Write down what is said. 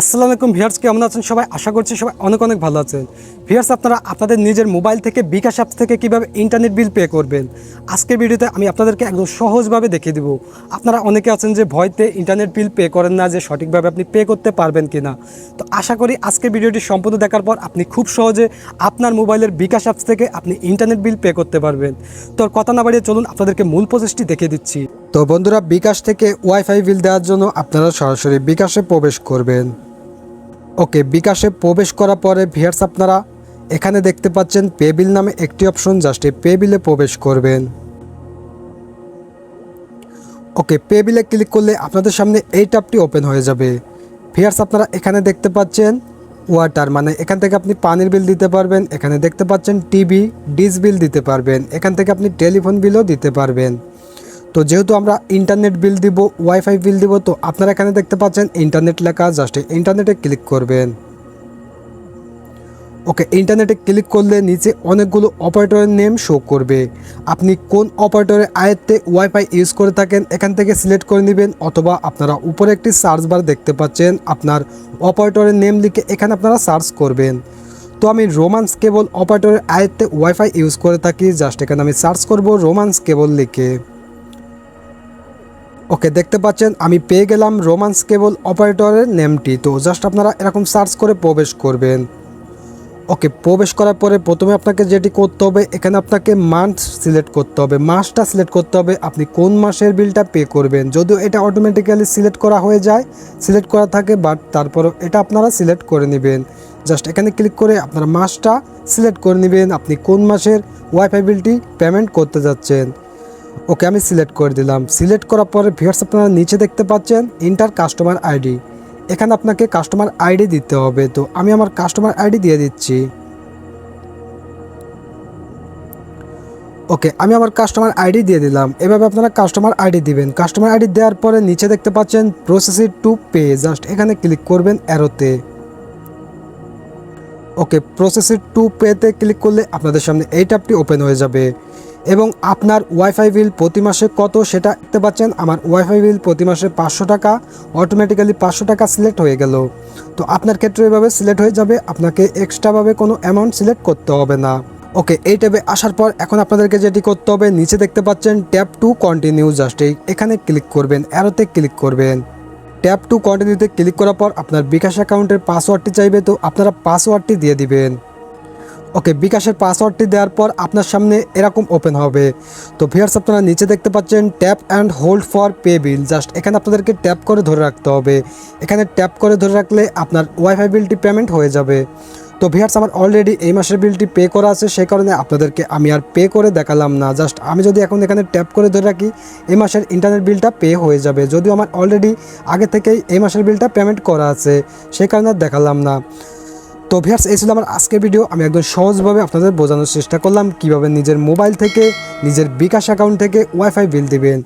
আসসালামু আলাইকুম ভিয়ার্স কেমন আছেন সবাই? আশা করছি সবাই অনেক অনেক ভালো আছেন। ভিয়ার্স আপনারা আপনাদের নিজের মোবাইল থেকে বিকাশ অ্যাপস থেকে কীভাবে ইন্টারনেট বিল পে করবেন? আজকের ভিডিওতে আমি আপনাদেরকে একদম সহজভাবে দেখিয়ে দেবো। আপনারা অনেকে আছেন যে ভয়তে ইন্টারনেট বিল পে করেন না, যে সঠিকভাবে আপনি পে করতে পারবেন কি না তো আশা করি আজকের ভিডিওটি সম্পূর্ণ দেখার পর আপনি খুব সহজে আপনার মোবাইলের বিকাশ অ্যাপস থেকে আপনি ইন্টারনেট বিল পে করতে পারবেন। তো কথা না বাড়িয়ে চলুন, আপনাদেরকে মূল প্রসেসটি দেখিয়ে দিচ্ছি। তো বন্ধুরা, বিকাশ থেকে ওয়াইফাই বিল দেওয়ার জন্য আপনারা সরাসরি বিকাশে প্রবেশ করবেন। ওকে, বিকাশে প্রবেশ করার পরে ভিয়ার্স আপনারা এখানে দেখতে পাচ্ছেন পে বিল নামে একটি অপশন, জাস্ট এই পে বিলে প্রবেশ করবেন। ওকে পে বিলে ক্লিক করলে আপনাদের সামনে এই ট্যাবটি ওপেন হয়ে যাবে। ভিয়ার্স আপনারা এখানে দেখতে পাচ্ছেন ওয়াটার মানে এখান থেকে আপনি পানির বিল দিতে পারবেন, এখানে দেখতে পাচ্ছেন টিভি ডিস বিল দিতে পারবেন, এখান থেকে আপনি টেলিফোন বিলও দিতে পারবেন। তো যেহেতু আমরা ইন্টারনেট বিল দিব ওয়াইফাই বিল দিব, তো আপনারা এখানে দেখতে পাচ্ছেন ইন্টারনেট লেখা জাস্ট ইন্টারনেটে ক্লিক করবেন। ওকে ইন্টারনেটে ক্লিক করলে নিচে অনেকগুলো অপারেটরের নেম শো করবে। আপনি কোন অপারেটরের আয়ত্তে ওয়াইফাই ইউজ করে থাকেন, এখান থেকে সিলেক্ট করে নেবেন, অথবা আপনারা উপরে একটি সার্চ বার দেখতে পাচ্ছেন, আপনার অপারেটরের নেম লিখে এখানে আপনারা সার্চ করবেন। তো আমি রোমান্স কেবল অপারেটরের আয়ত্তে ওয়াইফাই ইউজ করে থাকি জাস্ট এখানে আমি সার্চ করব রোমান্স কেবল লিখে। ওকে দেখতে পাচ্ছেন, আমি পেয়ে গেলাম রোমান্স কেবল অপারেটরের নেমটি। তো জাস্ট আপনারা এরকম সার্চ করে প্রবেশ করবেন। ওকে প্রবেশ করার পরে প্রথমে আপনাকে যেটি করতে হবে, এখানে আপনাকে মান্থ সিলেক্ট করতে হবে। মাসটা সিলেক্ট করতে হবে, আপনি কোন মাসের বিলটা পে করবেন। যদিও এটা অটোমেটিক্যালি সিলেক্ট করা হয়ে যায় সিলেক্ট করা থাকে বাট তারপরও এটা আপনারা সিলেক্ট করে নেবেন। জাস্ট এখানে ক্লিক করে আপনারা মাসটা সিলেক্ট করে নেবেন, আপনি কোন মাসের ওয়াইফাই বিলটি পেমেন্ট করতে যাচ্ছেন। ওকে আমি সিলেক্ট করে দিলাম। সিলেক্ট করার পরে ভিউয়ার্স আপনারা নিচে দেখতে পাচ্ছেন ইন্টার কাস্টমার আইডি। এখানে আপনাকে কাস্টমার আইডি দিতে হবে। তো আমি আমার কাস্টমার আইডি দিয়ে দিচ্ছি। ওকে, আমি আমার কাস্টমার আইডি দিয়ে দিলাম। এভাবে আপনারা কাস্টমার আইডি দিবেন। কাস্টমার আইডি দেওয়ার পরে নিচে দেখতে পাচ্ছেন প্রসেসিড টু পে। জাস্ট এখানে ক্লিক করবেন অ্যারোতে। ওকে প্রসেসিড টু পেতে ক্লিক করলে আপনাদের সামনে এই ট্যাবটি ওপেন হয়ে যাবে। এবং আপনার ওয়াইফাই বিল প্রতি মাসে কত সেটা দেখতে পাচ্ছেন? আমার ওয়াইফাই বিল প্রতি মাসে পাঁচশো টাকা অটোমেটিক্যালি পাঁচশো টাকা সিলেক্ট হয়ে গেল। তো আপনার ক্ষেত্রে এভাবে সিলেক্ট হয়ে যাবে, আপনাকে এক্সট্রাভাবে কোনো অ্যামাউন্ট সিলেক্ট করতে হবে না। ওকে এই ট্যাবে আসার পর এখন আপনাদেরকে যেটি করতে হবে, নিচে দেখতে পাচ্ছেন ট্যাব টু কন্টিনিউ জাস্ট এই। এখানে ক্লিক করবেন অ্যারোতে ক্লিক করবেন। ট্যাব টু কন্টিনিউতে ক্লিক করার পর আপনার বিকাশ অ্যাকাউন্টের পাসওয়ার্ডটি চাইবে, তো আপনারা পাসওয়ার্ডটি দিয়ে দিবেন। ওকে বিকাশের পাসওয়ার্ডটি দেওয়ার পর আপনার সামনে এরকম ওপেন হবে। তো ভিয়ার্স আপনারা নিচে দেখতে পাচ্ছেন, tap and hold for pay bill. Just এখানে আপনাদেরকে ট্যাপ করে ধরে রাখতে হবে। এখানে ট্যাপ করে ধরে রাখলে আপনার ওয়াইফাই বিলটি পেমেন্ট হয়ে যাবে। তো ভিয়ার্স আমার অলরেডি এই মাসের বিলটি পে করা আছে, সেই কারণে আপনাদেরকে আমি আর পে করে দেখালাম না। জাস্ট আমি যদি এখন এখানে ট্যাপ করে ধরে রাখি, এই মাসের ইন্টারনেট বিলটা পে হয়ে যাবে। যদিও আমার অলরেডি আগে থেকেই এই মাসের বিলটা পেমেন্ট করা আছে, সেই কারণে আর দেখালাম না। তো ভিয়ার্স এই ছিল আমার আজকের ভিডিও। আমি একদম সহজভাবে আপনাদের বোঝানোর চেষ্টা করলাম কীভাবে নিজের মোবাইল থেকে, নিজের বিকাশ অ্যাকাউন্ট থেকে ওয়াইফাই বিল দিবেন।